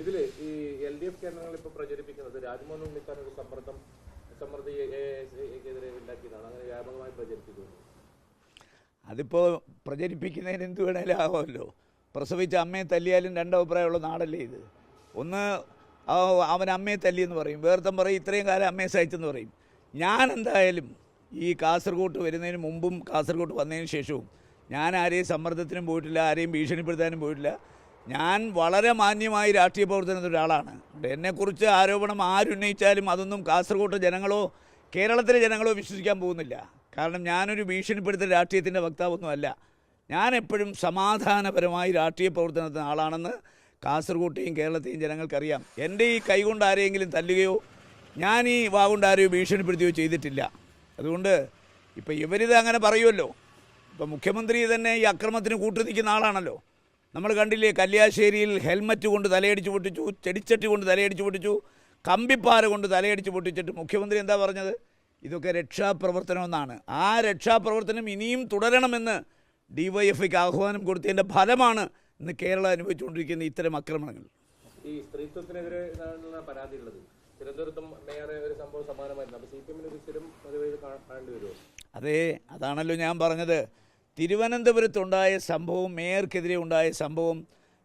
ഇതിൽ ഈ L D F കേന്ദ്രങ്ങൾ ഇപ്പൊ പ്രചരിപ്പിക്കുന്നത് രാജ്മോഹൻ ഉണ്ണിത്താൻ ഒരു സമ്മർദ്ദം സമ്മർദ്ദം എതിരെ ഉണ്ടാക്കിയതാണ്. അങ്ങനെ വ്യാപകമായി പ്രചരിപ്പിക്കുന്നത് അതിപ്പോൾ പ്രചരിപ്പിക്കുന്നതിന് എന്ത് വേണേലും ആവുമല്ലോ. പ്രസവിച്ച അമ്മയെ തല്ലിയാലും രണ്ടഭിപ്രായമുള്ള നാടല്ലേ ഇത്? ഒന്ന് അവൻ അമ്മയെ തല്ലിയെന്ന് പറയും. വേർത്തം പറയും ഇത്രയും കാലം അമ്മയെ സഹിച്ചെന്ന് പറയും. ഞാൻ എന്തായാലും ഈ കാസർഗോട്ട് വരുന്നതിന് മുമ്പും കാസർഗോട്ട് വന്നതിന് ശേഷവും ഞാൻ ആരെയും സമ്മർദ്ദത്തിനും പോയിട്ടില്ല ആരെയും ഭീഷണിപ്പെടുത്താനും പോയിട്ടില്ല. ഞാൻ വളരെ മാന്യമായി രാഷ്ട്രീയ പ്രവർത്തനത്തിൽ ഒരാളാണ്. എന്നെക്കുറിച്ച് ആരോപണം ആരുന്നയിച്ചാലും അതൊന്നും കാസർഗോഡ് ജനങ്ങളോ കേരളത്തിലെ ജനങ്ങളോ വിശ്വസിക്കാൻ പോകുന്നില്ല. കാരണം ഞാനൊരു ഭീഷണിപ്പെടുത്തൽ രാഷ്ട്രീയത്തിന്റെ വക്താവൊന്നുമല്ല. ഞാൻ എപ്പോഴും സമാധാനപരമായി രാഷ്ട്രീയ പ്രവർത്തനത്തിന് ആളാണെന്ന് കാസർഗോട്ടെയും കേരളത്തെയും ജനങ്ങൾക്കറിയാം. എന്റെ ഈ കൈകൊണ്ട് ആരെയെങ്കിലും തല്ലുകയോ ഞാൻ ഈ വാഗുണ്ട് ആരെയോ ഭീഷണിപ്പെടുത്തുകയോ ചെയ്തിട്ടില്ല. അതുകൊണ്ട് ഇപ്പം ഇവരിത് അങ്ങനെ പറയുമല്ലോ. ഇപ്പം മുഖ്യമന്ത്രി തന്നെ ഈ അക്രമത്തിന് കൂട്ടുനിൽക്കുന്ന ആളാണല്ലോ. നമ്മൾ കണ്ടില്ലേ കല്യാശ്ശേരിയിൽ ഹെൽമറ്റ് കൊണ്ട് തലയടിച്ച് പൊട്ടിച്ചു ചെടിച്ചട്ടി കൊണ്ട് തലയടിച്ച് പൊട്ടിച്ചു കമ്പിപ്പാറ കൊണ്ട് തലയടിച്ച് പൊട്ടിച്ചിട്ട് മുഖ്യമന്ത്രി എന്താ പറഞ്ഞത്? ഇതൊക്കെ രക്ഷാപ്രവർത്തനമെന്നാണ് ആ രക്ഷാപ്രവർത്തനം ഇനിയും തുടരണമെന്ന് ഡി വൈ എഫ് ഐക്ക് ആഹ്വാനം കൊടുത്തതിന്റെ ഫലമാണ് ഇന്ന് കേരളം അനുഭവിച്ചുകൊണ്ടിരിക്കുന്ന ഇത്തരം ആക്രമണങ്ങൾ. ഈ സ്ത്രീത്വത്തിനെതിരെ തിരുവനന്തപുരത്തും മേയറെ ഒരു സംഭവം സമാനമായിരുന്നു അപ്പോൾ സി പി എമ്മിന് ഒരു സ്ഥിരം പതിവ് ഇത് കാ- കാണേണ്ടി വരുമോ? അതെ അതാണല്ലോ ഞാൻ പറഞ്ഞത്. തിരുവനന്തപുരത്തുണ്ടായ സംഭവം മേയർക്കെതിരെ ഉണ്ടായ സംഭവം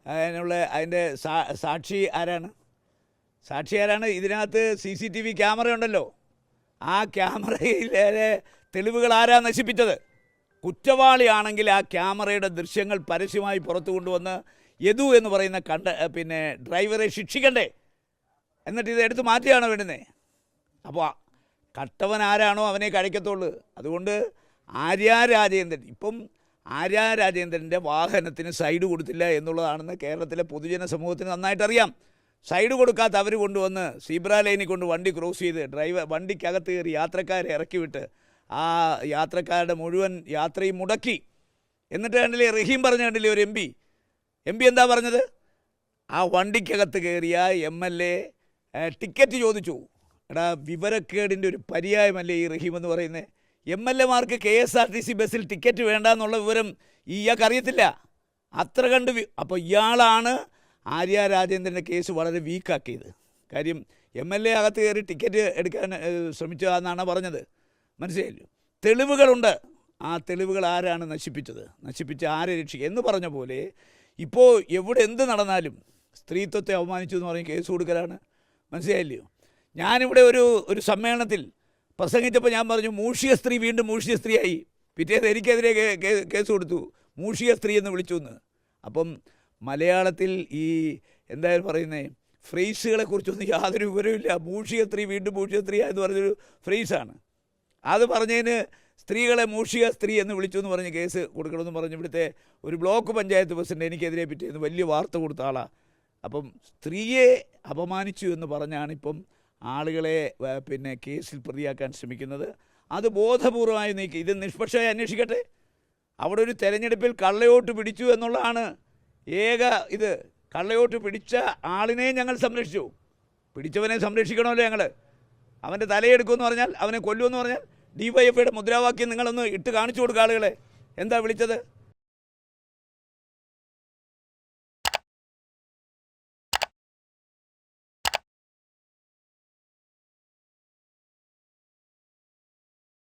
അതിനുള്ള അതിന്റെ സാക്ഷി ആരാണ്? സാക്ഷി ആരാണ്? ഇതിനകത്ത് C C T V camera ഉണ്ടല്ലോ ആ ക്യാമറയിലെ തെളിവുകൾ ആരാ നശിപ്പിച്ചത്? കുറ്റവാളിയാണെങ്കിൽ ആ ക്യാമറയുടെ ദൃശ്യങ്ങൾ പരസ്യമായി പുറത്തു കൊണ്ടുവന്ന് യദു എന്ന് പറയുന്ന കണ്ട പിന്നെ ഡ്രൈവറെ ശിക്ഷിക്കണ്ടേ? എന്നിട്ട് ഇത് എടുത്ത് മാറ്റിയാണോ വേണ്ടുന്നത് അപ്പോൾ കട്ടവൻ ആരാണോ അവനെ കഴിക്കത്തുള്ളൂ. അതുകൊണ്ട് ആര്യ രാജേന്ദ്രൻ ഇപ്പം ആര്യ രാജേന്ദ്രന്റെ വാഹനത്തിന് സൈഡ് കൊടുത്തില്ല എന്നുള്ളതാണെന്ന് കേരളത്തിലെ പൊതുജന സമൂഹത്തിന് നന്നായിട്ട് അറിയാം സൈഡ് കൊടുക്കാത്ത അവർ കൊണ്ടുവന്ന് സീബ്ര ലൈനിൽ കൊണ്ട് വണ്ടി ക്രോസ് ചെയ്ത് ഡ്രൈവർ വണ്ടിക്കകത്ത് കയറി യാത്രക്കാരെ ഇറക്കി വിട്ട് ആ യാത്രക്കാരുടെ മുഴുവൻ യാത്രയും മുടക്കി. എന്നിട്ട് കണ്ടില്ലേ റഹീം പറഞ്ഞ കണ്ടില്ലേ ഒരു എം പി? എം പി എന്താ പറഞ്ഞത്? ആ വണ്ടിക്കകത്ത് കയറിയ എം എൽ എ ടിക്കറ്റ് ചോദിച്ചു. എടാ വിവരക്കേടിന്റെ ഒരു പര്യായമല്ലേ ഈ റഹീം എന്ന് പറയുന്നത് M L എമാർക്ക് K S R T C ബസ്സിൽ ടിക്കറ്റ് വേണ്ട എന്നുള്ള വിവരം ഇയാൾക്ക് അറിയത്തില്ല. അത്ര കണ്ട് അപ്പോൾ ഇയാളാണ് ആര്യ രാജേന്ദ്രന്റെ കേസ് വളരെ വീക്കാക്കിയത്. കാര്യം എം എൽ എ അകത്ത് കയറി ടിക്കറ്റ് എടുക്കാൻ ഏഹ്, ശ്രമിച്ചതെന്നാണ് പറഞ്ഞത്. മനസ്സിലായില്ലോ? തെളിവുകളുണ്ട്. ആ തെളിവുകൾ ആരാണ് നശിപ്പിച്ചത്? നശിപ്പിച്ച് ആരെ രക്ഷിക്കുക എന്ന് പറഞ്ഞ പോലെ ഇപ്പോൾ എവിടെ എന്ത് നടന്നാലും സ്ത്രീത്വത്തെ അവമാനിച്ചു എന്ന് പറഞ്ഞ് കേസ് കൊടുക്കലാണ്. മനസ്സിലായില്ലയോ ഞാനിവിടെ ഒരു ഒരു സമ്മേളനത്തിൽ പ്രസംഗിച്ചപ്പോൾ ഞാൻ പറഞ്ഞു മൂഷിക സ്ത്രീ വീണ്ടും മൂഷിക സ്ത്രീയായി. പിറ്റേന്ന് എനിക്കെതിരെ കേസ് കൊടുത്തു. മൂഷിക സ്ത്രീ എന്ന് വിളിച്ചു എന്ന് അപ്പം മലയാളത്തിൽ ഈ എന്തായാലും പറയുന്നത് ഫ്രേസുകളെ കുറിച്ചൊന്നും യാതൊരു വിവരവുമില്ല. മൂഷിക സ്ത്രീ വീണ്ടും മൂഷിക സ്ത്രീ എന്ന് പറഞ്ഞൊരു ഫ്രേസാണ്. അത് പറഞ്ഞതിന് സ്ത്രീകളെ മൂഷിക സ്ത്രീ എന്ന് വിളിച്ചു എന്ന് പറഞ്ഞ് കേസ് കൊടുക്കണമെന്ന് പറഞ്ഞ് ഇവിടുത്തെ ഒരു ബ്ലോക്ക് പഞ്ചായത്ത് പ്രസിഡന്റ് എനിക്കെതിരെ പറ്റിയെന്ന് വലിയ വാർത്ത കൊടുത്ത ആളാണ് അപ്പം സ്ത്രീയെ അപമാനിച്ചു എന്ന് പറഞ്ഞാണ് ഇപ്പം ആളുകളെ പിന്നെ കേസിൽ പ്രതിയാക്കാൻ ശ്രമിക്കുന്നത്. അത് ബോധപൂർവമായി നീക്കി. ഇത് നിഷ്പക്ഷമായി അന്വേഷിക്കട്ടെ. അവിടെ ഒരു തെരഞ്ഞെടുപ്പിൽ കള്ളയോട്ട് പിടിച്ചു എന്നുള്ളതാണ് ഏക ഇത്. കള്ളയോട്ട് പിടിച്ച ആളിനെ ഞങ്ങൾ സംരക്ഷിച്ചു. പിടിച്ചവനെ സംരക്ഷിക്കണമല്ലോ ഞങ്ങൾ അവന്റെ തലയെടുക്കുമെന്ന് പറഞ്ഞാൽ അവനെ കൊല്ലുമെന്ന് പറഞ്ഞാൽ ഡി വൈ എഫ് ഐയുടെ മുദ്രാവാക്യം നിങ്ങളൊന്ന് ഇട്ട് കാണിച്ചു കൊടുക്കുക ആളുകളെ. എന്താ വിളിച്ചത്?